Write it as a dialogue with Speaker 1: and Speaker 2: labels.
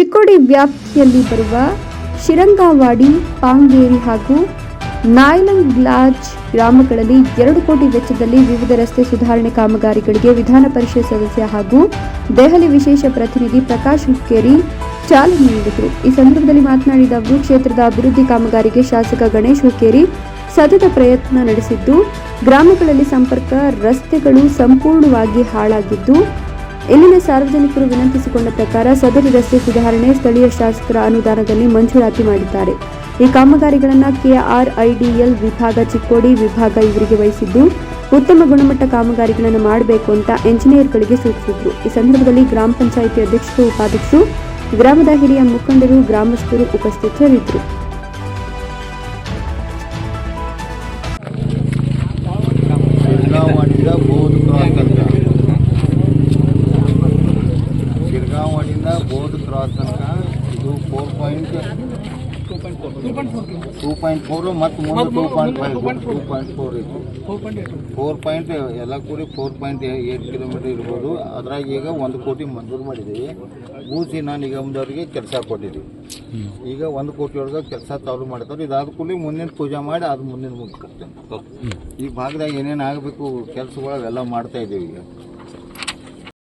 Speaker 1: ಚಿಕ್ಕೋಡಿ ವ್ಯಾಪ್ತಿಯಲ್ಲಿ ಬರುವ ಶಿರಂಗಾವಾಡಿ ಪಾಂಗೇರಿ ಹಾಗೂ ನಾಯ್ಲಂಗ್ಲಾಜ್ ಗ್ರಾಮಗಳಲ್ಲಿ ಎರಡು ಕೋಟಿ ವೆಚ್ಚದಲ್ಲಿ ವಿವಿಧ ರಸ್ತೆ ಸುಧಾರಣೆ ಕಾಮಗಾರಿಗಳಿಗೆ ವಿಧಾನ ಪರಿಷತ್ ಸದಸ್ಯ ಹಾಗೂ ದೆಹಲಿ ವಿಶೇಷ ಪ್ರತಿನಿಧಿ ಪ್ರಕಾಶ್ ಹುಕ್ಕೇರಿ ಚಾಲನೆ ನೀಡಿದರು. ಈ ಸಂದರ್ಭದಲ್ಲಿ ಮಾತನಾಡಿದ ಅವರು, ಕ್ಷೇತ್ರದ ಅಭಿವೃದ್ಧಿ ಕಾಮಗಾರಿಗೆ ಶಾಸಕ ಗಣೇಶ್ ಹುಕ್ಕೇರಿ ಸತತ ಪ್ರಯತ್ನ ನಡೆಸಿದ್ದು, ಗ್ರಾಮಗಳಲ್ಲಿ ಸಂಪರ್ಕ ರಸ್ತೆಗಳು ಸಂಪೂರ್ಣವಾಗಿ ಹಾಳಾಗಿದ್ದು ಇಲ್ಲಿನ ಸಾರ್ವಜನಿಕರು ವಿನಂತಿಸಿಕೊಂಡ ಪ್ರಕಾರ ಸದರಿ ರಸ್ತೆ ಸುಧಾರಣೆ ಸ್ಥಳೀಯ ಶಾಸಕರ ಅನುದಾನದಲ್ಲಿ ಮಂಜೂರಾತಿ ಮಾಡಿದ್ದಾರೆ. ಈ ಕಾಮಗಾರಿಗಳನ್ನು ಕೆಆರ್ಐಡಿಎಲ್ ವಿಭಾಗ ಚಿಕ್ಕೋಡಿ ವಿಭಾಗ ಇವರಿಗೆ ವಹಿಸಿದ್ದು, ಉತ್ತಮ ಗುಣಮಟ್ಟ ಕಾಮಗಾರಿಗಳನ್ನು ಮಾಡಬೇಕು ಅಂತ ಎಂಜಿನಿಯರ್ಗಳಿಗೆ ಸೂಚಿಸಿದ್ರು. ಈ ಸಂದರ್ಭದಲ್ಲಿ ಗ್ರಾಮ ಪಂಚಾಯಿತಿ ಅಧ್ಯಕ್ಷರು, ಉಪಾಧ್ಯಕ್ಷರು, ಗ್ರಾಮದ ಹಿರಿಯ ಮುಖಂಡರು, ಗ್ರಾಮಸ್ಥರು ಉಪಸ್ಥಿತರಿದ್ದರು
Speaker 2: ಶಿರ್ಗಾಂವಾಡಿಯಿಂದ ಬೋಧ್ ಕ್ರಾಸ್ ತನಕ ಬೋಧ್ ಕ್ರಾಸ್ ತನಕ ಇದು four point two point four ಮತ್ತು ಮುಂದೆ two point five two point four ಇತ್ತು. ಫೋರ್ ಪಾಯಿಂಟ್ ಎಲ್ಲ ಕೂಡಿ ಫೋರ್ ಪಾಯಿಂಟ್ ಏಟ್ ಕಿಲೋಮೀಟರ್ ಇರ್ಬೋದು. ಅದ್ರಾಗ ಈಗ ಒಂದು ಕೋಟಿ ಮಂಜೂರು ಮಾಡಿದ್ದೀವಿ ಭೂಸಿನ ನಿಗಮದವ್ರಿಗೆ ಕೆಲಸ ಕೊಟ್ಟಿದ್ದೀವಿ ಈಗ ಒಂದು ಕೋಟಿ ಒಳಗೆ ಕೆಲಸ ತಾವು ಮಾಡ್ತಾರೆ ಇದಾದ ಕೂಡ ಮುಂದಿನ ಪೂಜೆ ಮಾಡಿ ಅದು ಮುಂದಿನ ಮುಗಿಸ್ಕೊಡ್ತೇನೆ. ಈ ಭಾಗದಾಗ ಏನೇನು ಆಗಬೇಕು ಕೆಲಸಗಳು ಅವೆಲ್ಲ ಮಾಡ್ತಾ ಇದ್ದೀವಿ ಈಗ.